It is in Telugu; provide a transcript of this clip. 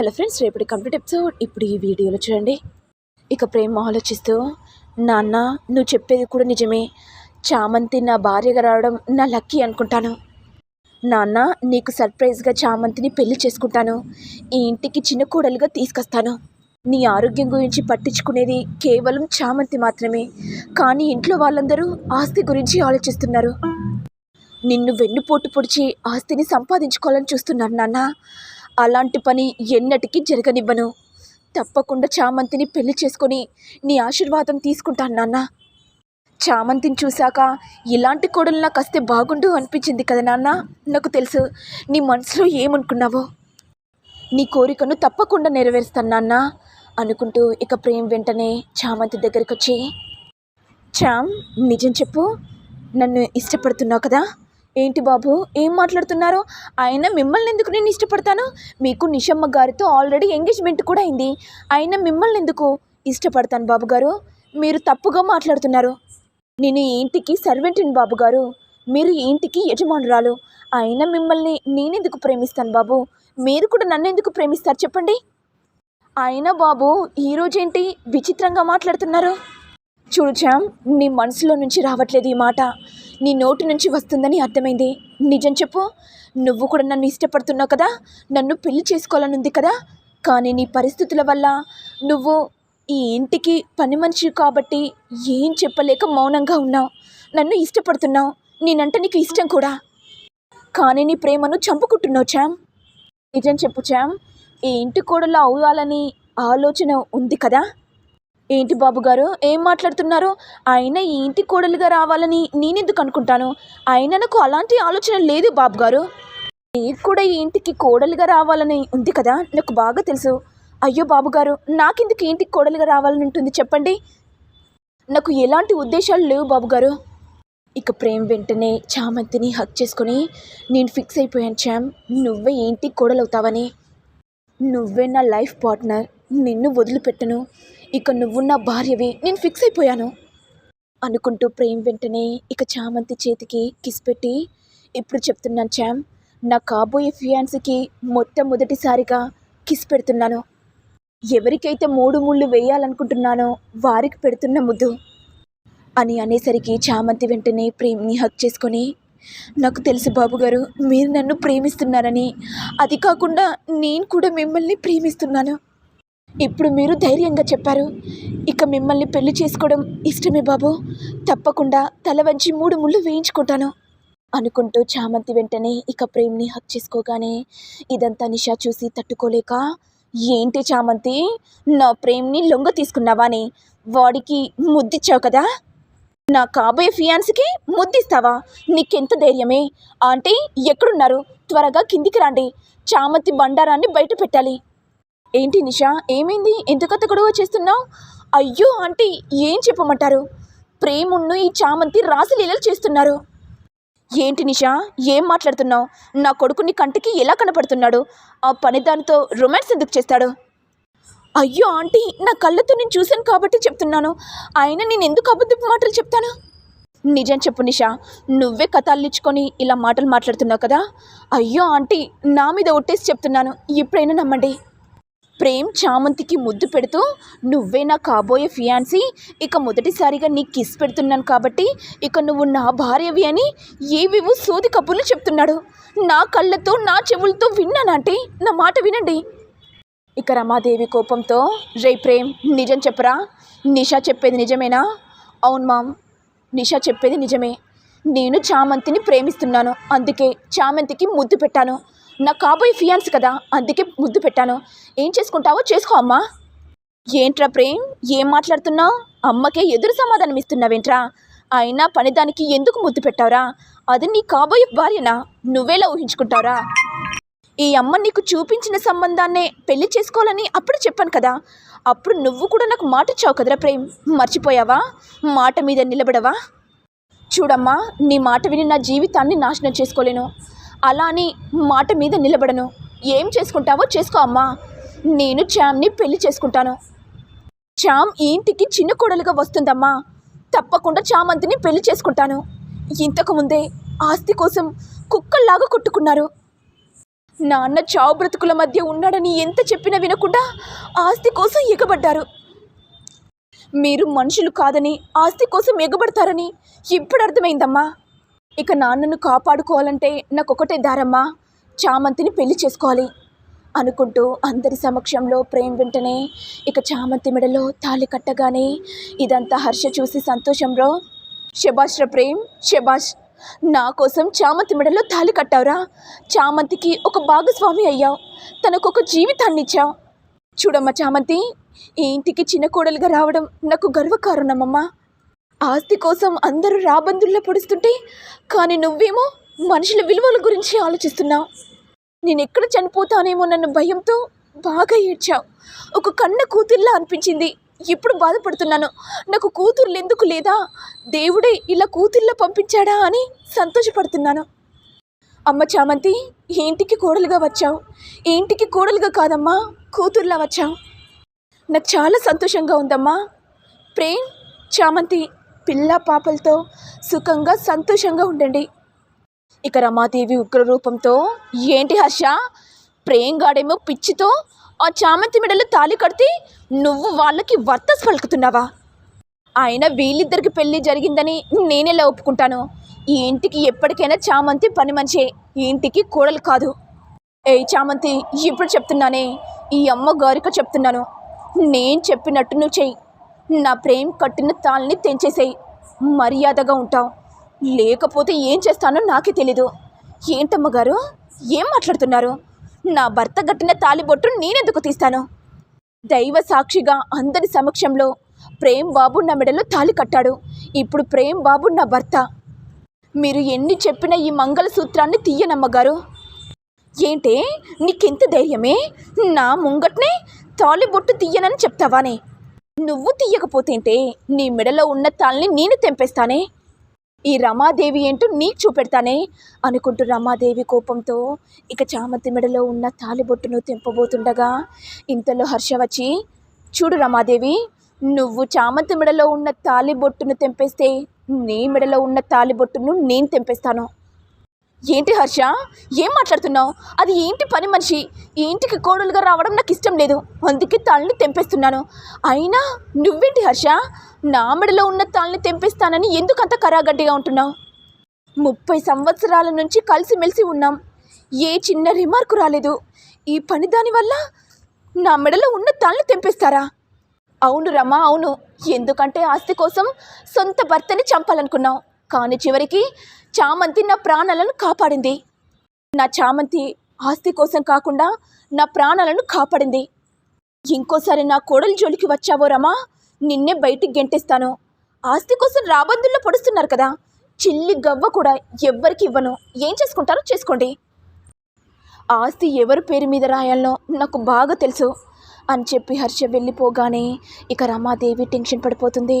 హలో ఫ్రెండ్స్ రేపటి కంప్లీట్ ఎపిసోడ్. ఇప్పుడు ఈ వీడియోలో చూడండి. ఇక ప్రేమ ఆలోచిస్తూ నాన్న నువ్వు చెప్పేది కూడా నిజమే. చామంతి నా భార్యగా రావడం నా లక్కీ అనుకుంటాను. నాన్న నీకు సర్ప్రైజ్గా చామంతిని పెళ్ళి చేసుకుంటాను. ఈ ఇంటికి చిన్న కూడలుగా తీసుకొస్తాను. నీ ఆరోగ్యం గురించి పట్టించుకునేది కేవలం చామంతి మాత్రమే. కానీ ఇంట్లో వాళ్ళందరూ ఆస్తి గురించి ఆలోచిస్తున్నారు. నిన్ను వెన్నుపోటు పొడిచి ఆస్తిని సంపాదించుకోవాలని చూస్తున్నాను నాన్న. అలాంటి పని ఎన్నటికీ జరగనివ్వను. తప్పకుండా చామంతిని పెళ్ళి చేసుకొని నీ ఆశీర్వాదం తీసుకుంటాను నాన్న. చామంతిని చూశాక ఇలాంటి కోడలు నాకు వస్తే బాగుండు అనిపించింది కదా నాన్న? నాకు తెలుసు. నీ మనసులో ఏమనుకున్నావో? నీ కోరికను తప్పకుండా నెరవేరుస్తాను నాన్న అనుకుంటూ ఇక ప్రేమ్ వెంటనే చామంతి దగ్గరికి వచ్చి చామ్ నిజం చెప్పు. నన్ను ఇష్టపడుతున్నావు కదా? ఏంటి బాబు? ఏం మాట్లాడుతున్నారు? ఆయన మిమ్మల్ని ఎందుకు నేను ఇష్టపడతాను? మీకు నిషమ్మ గారితో ఆల్రెడీ ఎంగేజ్మెంట్ కూడా అయింది. ఆయన మిమ్మల్ని ఎందుకు ఇష్టపడతాను బాబు గారు? మీరు తప్పుగా మాట్లాడుతున్నారు. నేను ఇంటికి సర్వెంట్ని బాబు గారు. మీరు ఇంటికి యజమానురాలు. ఆయన మిమ్మల్ని నేనెందుకు ప్రేమిస్తాను బాబు? మీరు కూడా నన్ను ఎందుకు ప్రేమిస్తారు చెప్పండి? ఆయన బాబు ఈరోజేంటి విచిత్రంగా మాట్లాడుతున్నారు? చూడు చామ్ నీ మనసులో నుంచి రావట్లేదు ఈ మాట. నీ నోటి నుంచి వస్తుందని అర్థమైంది. నిజం చెప్పు. నువ్వు కూడా నన్ను ఇష్టపడుతున్నావు కదా? నన్ను పెళ్ళి చేసుకోవాలని ఉంది కదా? కానీ నీ పరిస్థితుల వల్ల నువ్వు ఈ ఇంటికి పని మనిషి కాబట్టి ఏం చెప్పలేక మౌనంగా ఉన్నావు. నన్ను ఇష్టపడుతున్నావు. నేనంటే నీకు ఇష్టం కూడా. కానీ నీ ప్రేమను చంపుకుంటున్నావు చామ్ నిజం చెప్పు చామ్ ఈ ఇంటి కోడలు అవ్వాలని ఆలోచన ఉంది కదా? ఏంటి బాబు గారు? ఏం మాట్లాడుతున్నారు? ఆయన ఈ ఇంటి కోడలుగా రావాలని నేనెందుకు అనుకుంటాను? ఆయన నాకు అలాంటి ఆలోచన లేదు బాబు గారు. నీకు కూడా ఈ ఇంటికి కోడలుగా రావాలని ఉంది కదా? నాకు బాగా తెలుసు. అయ్యో బాబు గారు నాకెందుకు ఇంటికి కోడలుగా రావాలని ఉంటుంది చెప్పండి? నాకు ఎలాంటి ఉద్దేశాలు లేవు బాబు గారు. ఇక ప్రేమ్ వెంటనే చామంతిని హక్ చేసుకొని నేను ఫిక్స్ అయిపోయాను చామ్ నువ్వే ఏంటి కోడలవుతావని. నువ్వే నా లైఫ్ పార్ట్నర్ నిన్ను వదిలిపెట్టను. ఇక నువ్వు నా భార్యవి నేను ఫిక్స్ అయిపోయాను. అనుకుంటూ ప్రేమ్ వెంటనే ఇక చామంతి చేతికి కిస్ పెట్టి ఇప్పుడు చెప్తున్నాను చామ్ నా కాబోయే ఫియాన్స్కి మొట్టమొదటిసారిగా కిస్ పెడుతున్నాను. ఎవరికైతే మూడు ముళ్ళు వేయాలనుకుంటున్నానో వారికి పెడుతున్న ముద్దు. అని అనేసరికి చామంతి వెంటనే ప్రేమ్ని హక్ చేసుకొని నాకు తెలుసు బాబుగారు మీరు నన్ను ప్రేమిస్తున్నారని. అది కాకుండా నేను కూడా మిమ్మల్ని ప్రేమిస్తున్నాను. ఇప్పుడు మీరు ధైర్యంగా చెప్పారు. ఇక మిమ్మల్ని పెళ్ళి చేసుకోవడం ఇష్టమే బాబు. తప్పకుండా తల వంచి మూడు ముళ్ళు వేయించుకుంటాను. అనుకుంటూ చామంతి వెంటనే ఇక ప్రేమ్ని హక్ చేసుకోగానే ఇదంతా నిషా చూసి తట్టుకోలేక ఏంటి చామంతి? నా ప్రేమ్ని లొంగ తీసుకున్నావాని వాడికి ముద్దిచ్చావు కదా? నా కాబోయే ఫియాన్స్కి ముద్దిస్తావా? నీకెంత ధైర్యమే? ఆంటీ ఎక్కడున్నారు? త్వరగా కిందికి రండి. చామంతి బండారాన్ని బయట పెట్టాలి. ఏంటి నిషా ఏమైంది? ఎందుకంత గొడవ చేస్తున్నావు? అయ్యో ఆంటీ ఏం చెప్పమంటారు? ప్రేమున్ను ఈ చామంతి రాసలీలలు చేస్తున్నారు. ఏంటి నిషా ఏం మాట్లాడుతున్నావు? నా కొడుకుని కంటికి ఎలా కనపడుతున్నాడు? ఆ పని దానితో రొమాన్స్ ఎందుకు చేస్తాడు? అయ్యో ఆంటీ నా కళ్ళతో నేను చూశాను కాబట్టి చెప్తున్నాను. ఆయన నేను ఎందుకు అబద్ధపు మాటలు చెప్తాను? నిజం చెప్పు నిషా నువ్వే కథ ఇలా మాటలు మాట్లాడుతున్నావు కదా? అయ్యో ఆంటీ నా మీద ఒట్టేసి చెప్తున్నాను. ఎప్పుడైనా నమ్మండి. ప్రేమ్ చామంతికి ముద్దు పెడుతూ నువ్వే నా కాబోయే ఫియాన్సీ? ఇక మొదటిసారిగా నీ కిస్ పెడుతున్నాను కాబట్టి ఇక నువ్వు నా భార్యవి అని ఏవేవో సోది కబుర్లు చెప్తున్నాడు. నా కళ్ళతో నా చెవులతో విన్నానంటే నా మాట వినండి. ఇక రమాదేవి కోపంతో రే ప్రేమ్ నిజం చెప్పరా? నిషా చెప్పేది నిజమేనా? అవును మామ్ నిషా చెప్పేది నిజమే. నేను చామంతిని ప్రేమిస్తున్నాను. అందుకే చామంతికి ముద్దు పెట్టాను. నా కాబోయే ఫియాన్స్ కదా అందుకే ముద్దు పెట్టాను. ఏం చేసుకుంటావో చేసుకో అమ్మా. ఏంట్రా ప్రేమ్ ఏం మాట్లాడుతున్నావు? అమ్మకే ఎదురు సమాధానం ఇస్తున్నావేంట్రా? అయినా పనిదానికి ఎందుకు ముద్దు పెట్టావురా? అది నీ కాబోయే భార్యనా? నువ్వేలా ఊహించుకుంటావురా? ఈ అమ్మ నీకు చూపించిన సంబంధాన్నే పెళ్ళి చేసుకోవాలని అప్పుడు చెప్పాను కదా. అప్పుడు నువ్వు కూడా నాకు మాట ఇచ్చావు కదరా ప్రేమ్. మర్చిపోయావా? మాట మీద నిలబడవా? చూడమ్మా నీ మాట విని నా జీవితాన్ని నాశనం చేసుకోలేను. అలా అని మాట మీద నిలబడను. ఏం చేసుకుంటావో చేసుకో అమ్మా. నేను చామ్ని పెళ్ళి చేసుకుంటాను. చామ్ ఈ ఇంటికి చిన్న కోడలుగా వస్తుందమ్మా. తప్పకుండా చామంతిని పెళ్ళి చేసుకుంటాను. ఇంతకుముందే ఆస్తి కోసం కుక్కల్లాగా కొట్టుకున్నారు. నాన్న చావు బ్రతుకుల మధ్య ఉన్నాడని ఎంత చెప్పినా వినకుండా ఆస్తి కోసం ఎగబడ్డారు. మీరు మనుషులు కాదని ఆస్తి కోసం ఎగబడతారని ఇప్పుడు అర్థమైందమ్మా. ఇక నాన్నను కాపాడుకోవాలంటే నాకు ఒకటే దారమ్మా. చామంతిని పెళ్ళి చేసుకోవాలి అనుకుంటూ అందరి సమక్షంలో ప్రేమ్ వెంటనే ఇక చామంతి మెడలో తాళి కట్టగానే ఇదంతా హర్ష చూసి సంతోషంలో శబాష్ ర ప్రేమ్ శభాష్. నా కోసం చామంతి మెడలో తాళి కట్టావురా. చామంతికి ఒక భాగస్వామి అయ్యావు. తనకు ఒక జీవితాన్ని ఇచ్చావు. చూడమ్మా చామంతి ఈ ఇంటికి చిన్న కోడలుగా రావడం నాకు గర్వకారణమమ్మా. ఆస్తి కోసం అందరూ రాబందుల్లో పొడుస్తుంటే కానీ నువ్వేమో మనుషుల విలువల గురించి ఆలోచిస్తున్నావు. నేను ఎక్కడ చనిపోతానేమో నన్ను భయంతో బాగా ఏడ్చావు. ఒక కన్న కూతుర్లా అనిపించింది. ఇప్పుడు బాధపడుతున్నాను. నాకు కూతుర్లు ఎందుకు లేదా? దేవుడే ఇలా కూతుర్లా పంపించాడా అని సంతోషపడుతున్నాను. అమ్మ చామంతి ఇంటికి కోడలుగా వచ్చావు. ఇంటికి కోడలుగా కాదమ్మా కూతుర్లా వచ్చావు. నాకు చాలా సంతోషంగా ఉందమ్మా. ప్రేమ్ చామంతి పిల్ల పాపలతో సుఖంగా సంతోషంగా ఉండండి. ఇక రమాదేవి ఉగ్రరూపంతో ఏంటి హర్ష? ప్రేంగాడేమో పిచ్చితో ఆ చామంతి మెడలు తాలి కడితే నువ్వు వాళ్ళకి వర్తస్ పలుకుతున్నావా? ఆయన వీళ్ళిద్దరికి పెళ్ళి జరిగిందని నేనెలా ఒప్పుకుంటాను? ఈ ఇంటికి ఎప్పటికైనా చామంతి పని మనిషే ఇంటికి కోడలు కాదు. ఏ చామంతి ఇప్పుడు చెప్తున్నానే ఈ అమ్మ గారిక చెప్తున్నాను. నేను చెప్పినట్టు నువ్వు చెయ్యి. నా ప్రేమ్ కట్టిన తాళ్ళని తెంచేసేయి. మర్యాదగా ఉంటావు. లేకపోతే ఏం చేస్తానో నాకే తెలీదు. ఏంటమ్మ గారు? ఏం మాట్లాడుతున్నారు? నా భర్త కట్టిన తాలిబొట్టు నేనెందుకు తీస్తాను? దైవ సాక్షిగా అందరి సమక్షంలో ప్రేమ్ బాబు నా మెడలో తాలి కట్టాడు. ఇప్పుడు ప్రేమ్ బాబు నా భర్త. మీరు ఎన్ని చెప్పినా ఈ మంగళసూత్రాన్ని తీయనమ్మగారు ఏంటే? నీకెంత ధైర్యమే? నా ముంగట్నే తాలిబొట్టు తీయనని చెప్తావానే? నువ్వు తీయకపోతేంటే నీ మెడలో ఉన్న తాళ్ళని నేను తెంపేస్తానే. ఈ రమాదేవి ఏంటో నీకు చూపెడతానే అనుకుంటూ రమాదేవి కోపంతో ఇక చామంతి మెడలో ఉన్న తాలిబొట్టును తెంపబోతుండగా ఇంతలో హర్ష వచ్చి చూడు రమాదేవి నువ్వు చామంతి మెడలో ఉన్న తాలిబొట్టును తెంపేస్తే నీ మెడలో ఉన్న తాలిబొట్టును నేను తెంపేస్తాను. ఏంటి హర్ష? ఏం మాట్లాడుతున్నావు? అది ఏంటి పని మనిషి? ఈ ఇంటికి కోడలుగా రావడం నాకు ఇష్టం లేదు. అందుకే తాళ్ళని తెంపేస్తున్నాను. అయినా నువ్వేంటి హర్ష? నా మెడలో ఉన్న తాళ్ళని తెంపేస్తానని ఎందుకంత కరాగడ్డిగా ఉంటున్నావు? ముప్పై సంవత్సరాల నుంచి కలిసిమెలిసి ఉన్నాం. ఏ చిన్న రిమార్కు రాలేదు. ఈ పని దానివల్ల నా మెడలో ఉన్న తాళ్ళని తెంపేస్తారా? అవును రమా అవును. ఎందుకంటే ఆస్తి కోసం సొంత భర్తని చంపాలనుకున్నావు. కానీ చివరికి చామంతి నా ప్రాణాలను కాపాడింది. నా చామంతి ఆస్తి కోసం కాకుండా నా ప్రాణాలను కాపాడింది. ఇంకోసారి నా కోడలి జోలికి వచ్చావో రమా నిన్నే బయటికి గెంటేస్తాను. ఆస్తి కోసం రాబందుల్లో పొడుస్తున్నారు కదా చిల్లి గవ్వ కూడా ఎవ్వరికి ఇవ్వను. ఏం చేసుకుంటారో చేసుకోండి. ఆస్తి ఎవరి పేరు మీద రాయాలనో నాకు బాగా తెలుసు. అని చెప్పి హర్ష వెళ్ళిపోగానే ఇక రమాదేవి టెన్షన్ పడిపోతుంది.